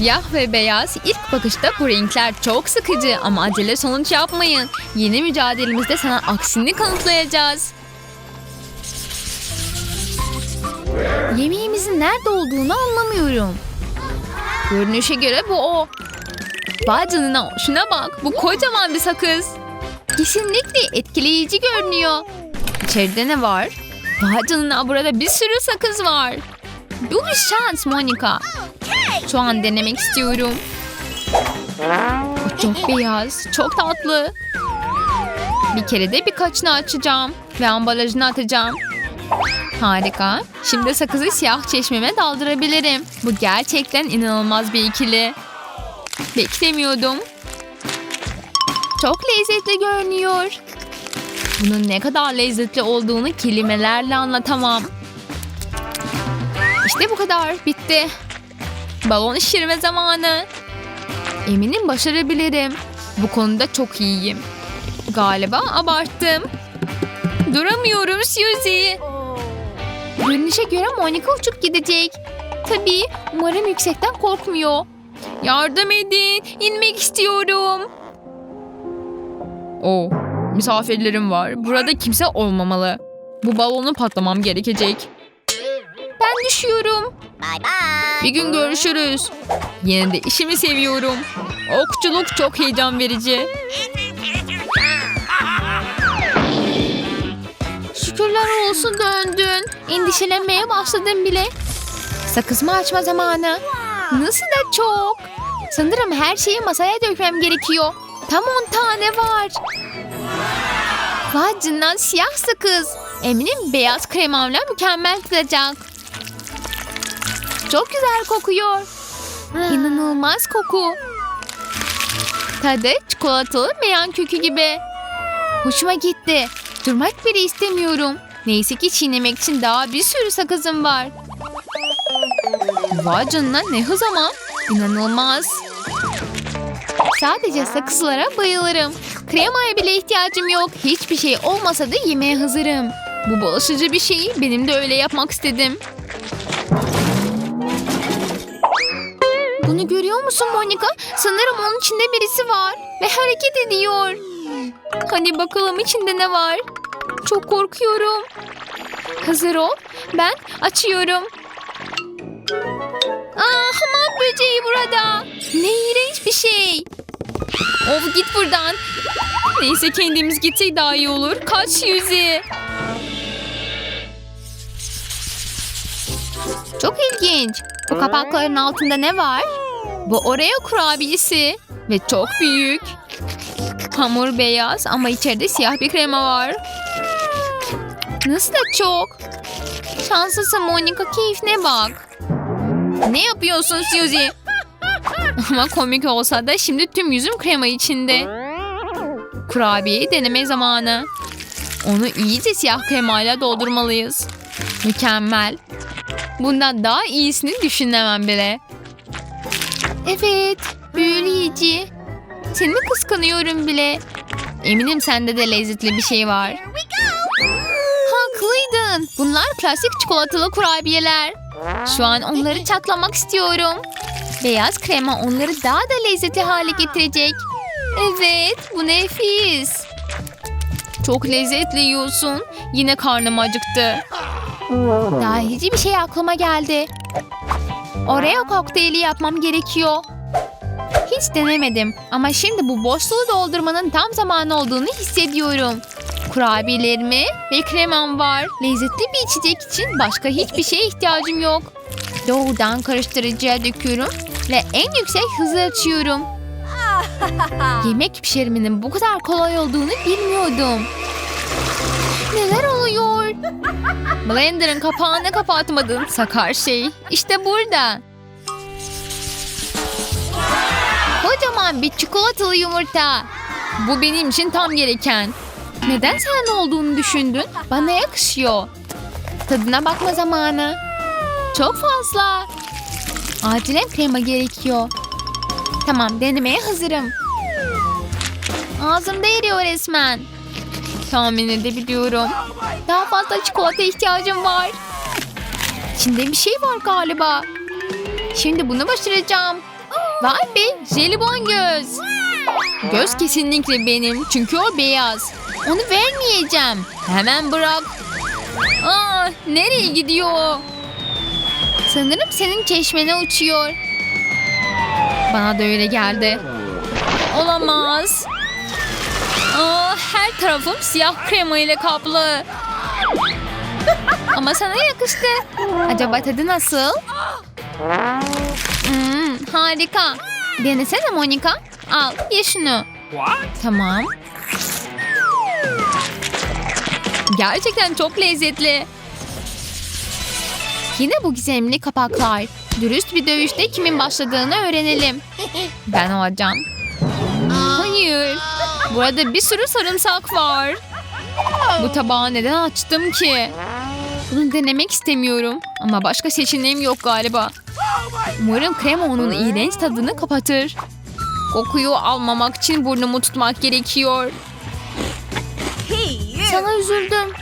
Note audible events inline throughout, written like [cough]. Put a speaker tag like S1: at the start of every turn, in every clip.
S1: Siyah ve beyaz ilk bakışta bu renkler çok sıkıcı ama acele sonuç yapmayın. Yeni mücadelemizde sana aksini kanıtlayacağız. Yemeğimizin nerede olduğunu anlamıyorum. Görünüşe göre bu o. Vay canına şuna bak bu kocaman bir sakız. Kesinlikle etkileyici görünüyor. İçeride ne var? Vay canına burada bir sürü sakız var. Bu bir şans Monica. Şu an denemek istiyorum. Bu çok beyaz, çok tatlı. Bir kere de birkaçını açacağım ve ambalajını atacağım. Harika. Şimdi sakızı siyah çeşmeme daldırabilirim. Bu gerçekten inanılmaz bir ikili. Beklemiyordum. Çok lezzetli görünüyor. Bunun ne kadar lezzetli olduğunu kelimelerle anlatamam. İşte bu kadar. Bitti. Balon şişirme zamanı. Eminim başarabilirim. Bu konuda çok iyiyim. Galiba abarttım. Duramıyorum Suzy. Görünüşe göre Monica uçup gidecek. Tabii umarım yüksekten korkmuyor. Yardım edin. inmek istiyorum. Oh, misafirlerim var. Burada kimse olmamalı. Bu balonu patlamam gerekecek. Ben düşüyorum.
S2: Bye bye.
S1: Bir gün görüşürüz. Yine de işimi seviyorum. Okçuluk çok heyecan verici. Şükürler olsun döndün. Endişelenmeye başladım bile. Sakız mı açma zamanı? Nasıl da çok. Sanırım her şeyi masaya dökmem gerekiyor. Tam 10 tane var. Vay canına siyah sakız. Eminim beyaz kremamla mükemmel tutacak. Çok güzel kokuyor. İnanılmaz koku. Tadı çikolatalı meyan kökü gibi. Hoşuma gitti. Durmak bile istemiyorum. Neyse ki çiğnemek için daha bir sürü sakızım var. Vay canına ne hız ama. İnanılmaz. Sadece sakızlara bayılırım. Kremaya bile ihtiyacım yok. Hiçbir şey olmasa da yemeye hazırım. Bu bulaşıcı bir şey. Benim de öyle yapmak istedim. Bunu görüyor musun Monica? Sanırım onun içinde birisi var. Ve hareket ediyor. Hadi bakalım içinde ne var? Çok korkuyorum. Hazır ol. Ben açıyorum. Aa, hamam böceği burada. Ne iğrenç bir şey. Of git buradan. Neyse kendimiz gitsek daha iyi olur. Kaç yüzü. Çok ilginç. Bu kapakların altında ne var? Bu Oreo kurabiyesi. Ve çok büyük. Hamur beyaz ama içeride siyah bir krema var. Nasıl da çok. Şanslısın Monica keyfine bak. Ne yapıyorsun Suzy? [laughs] Ama komik olsa da şimdi tüm yüzüm krema içinde. Kurabiyeyi deneme zamanı. Onu iyice siyah kremayla doldurmalıyız. Mükemmel. Bundan daha iyisini düşünemem bile. Evet, büyüleyici. Seni kıskanıyorum bile. Eminim sende de lezzetli bir şey var. Haklıydın. Bunlar plastik çikolatalı kurabiyeler. Şu an onları çatlamak istiyorum. Beyaz krema onları daha da lezzetli hale getirecek. Evet, bu nefis. Çok lezzetli yiyorsun. Yine karnım acıktı. Daha hiçbir şey aklıma geldi. Oreo kokteyli yapmam gerekiyor. Hiç denemedim ama şimdi bu boşluğu doldurmanın tam zamanı olduğunu hissediyorum. Kurabiyelerimi ve kremam var. Lezzetli bir içecek için başka hiçbir şeye ihtiyacım yok. Doğrudan karıştırıcıya döküyorum ve en yüksek hızı açıyorum. [laughs] Yemek pişirmenin bu kadar kolay olduğunu bilmiyordum. Neler oluyor? Blender'ın kapağını kapatmadın sakar şey. İşte burada. Kocaman bir çikolatalı yumurta. Bu benim için tam gereken. Neden sen olduğunu düşündün? Bana yakışıyor. Tadına bakma zamanı. Çok fazla. Acilen krema gerekiyor. Tamam denemeye hazırım. Ağzımda eriyor resmen. Tahmin edebiliyorum. Daha fazla çikolata ihtiyacım var. İçinde bir şey var galiba. Şimdi bunu başaracağım. Vay be jelibon göz. Göz kesinlikle benim çünkü o beyaz. Onu vermeyeceğim. Hemen bırak. Aa, nereye gidiyor? Sanırım senin çeşmene uçuyor. Bana da öyle geldi. Olamaz. Her tarafım siyah krema ile kaplı. Ama sana yakıştı. Acaba tadı nasıl? Hmm, harika. Denesene Monika. Al ye şunu. Tamam. Gerçekten çok lezzetli. Yine bu gizemli kapaklar. Dürüst bir dövüşte kimin başladığını öğrenelim. Ben olacağım. Hayır. Burada bir sürü sarımsak var. Bu tabağı neden açtım ki? Bunu denemek istemiyorum. Ama başka seçeneğim yok galiba. Umarım krema onun iğrenç tadını kapatır. Kokuyu almamak için burnumu tutmak gerekiyor. Sana üzüldüm.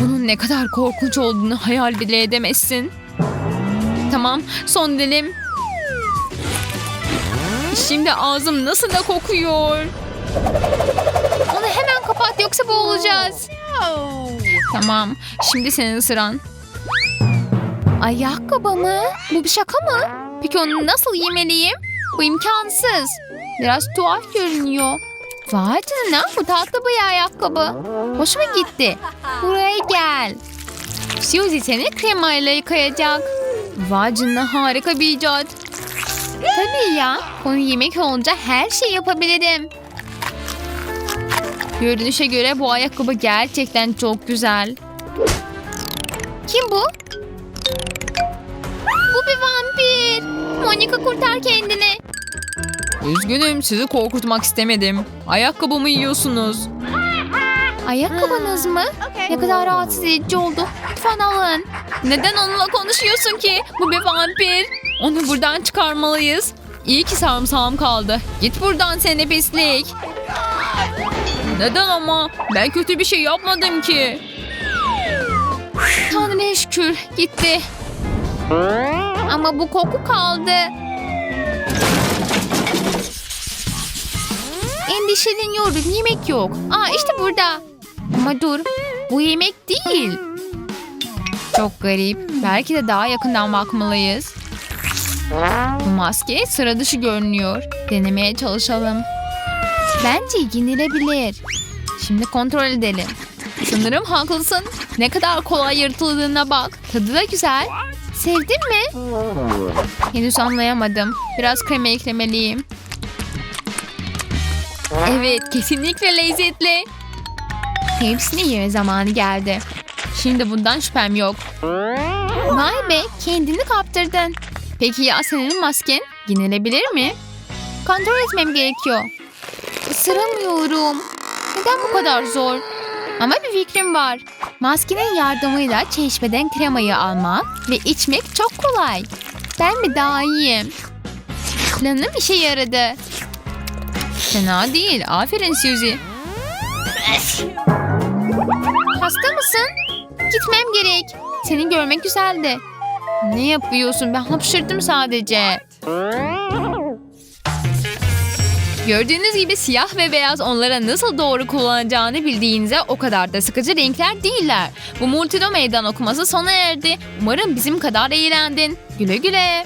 S1: Bunun ne kadar korkunç olduğunu hayal bile edemezsin. Tamam, son dilim. Şimdi ağzım nasıl da kokuyor. Onu hemen kapat yoksa boğulacağız. Tamam, şimdi senin sıran. Ayakkabı mı? Bu bir şaka mı? Peki onu nasıl yemeliyim? Bu imkansız. Biraz tuhaf görünüyor. Vay canına bu tatlı bir ayakkabı. Hoşuma gitti. Buraya gel. Suzy seni kremayla yıkayacak. Vay harika bir icat. Tabii ya. Konu yemek olunca her şeyi yapabilirim. Görünüşe göre bu ayakkabı gerçekten çok güzel. Kim bu? Bu bir vampir. Monica kurtar kendini. Üzgünüm sizi korkutmak istemedim. Ayakkabımı yiyorsunuz. Ayakkabınız mı? Ne kadar rahatsız edici oldu. Lütfen alın. Neden onunla konuşuyorsun ki? Bu bir vampir. Onu buradan çıkarmalıyız. İyi ki sarımsağım kaldı. Git buradan seni pislik. Neden ama? Ben kötü bir şey yapmadım ki. Tanrı'ya şükür gitti. Ama bu koku kaldı. Endişeleniyorum yemek yok. Aa işte burada. Ama dur bu yemek değil. Çok garip. Belki de daha yakından bakmalıyız. Maske sıra dışı görünüyor. Denemeye çalışalım. Bence yenilebilir. Şimdi kontrol edelim. Sanırım haklısın. Ne kadar kolay yırtıldığına bak. Tadı da güzel. Sevdin mi? Henüz anlayamadım. Biraz krema eklemeliyim. Evet, kesinlikle lezzetli. Hepsini yeme zamanı geldi. Şimdi bundan şüphem yok. Vay be, kendini kaptırdın. Peki ya senin masken yenilebilir mi? Kontrol etmem gerekiyor. Isıramıyorum. Neden bu kadar zor? Ama bir fikrim var. Maskenin yardımıyla çeşmeden kremayı almak ve içmek çok kolay. Ben mi daha iyiyim? Planım işe yaradı. Fena değil. Aferin Suzy. Hasta mısın? Gitmem gerek. Seni görmek güzeldi. Ne yapıyorsun? Ben hapşırdım sadece. Gördüğünüz gibi siyah ve beyaz onlara nasıl doğru kullanacağını bildiğinize o kadar da sıkıcı renkler değiller. Bu multido meydan okuması sona erdi. Umarım bizim kadar eğlendin. Güle güle.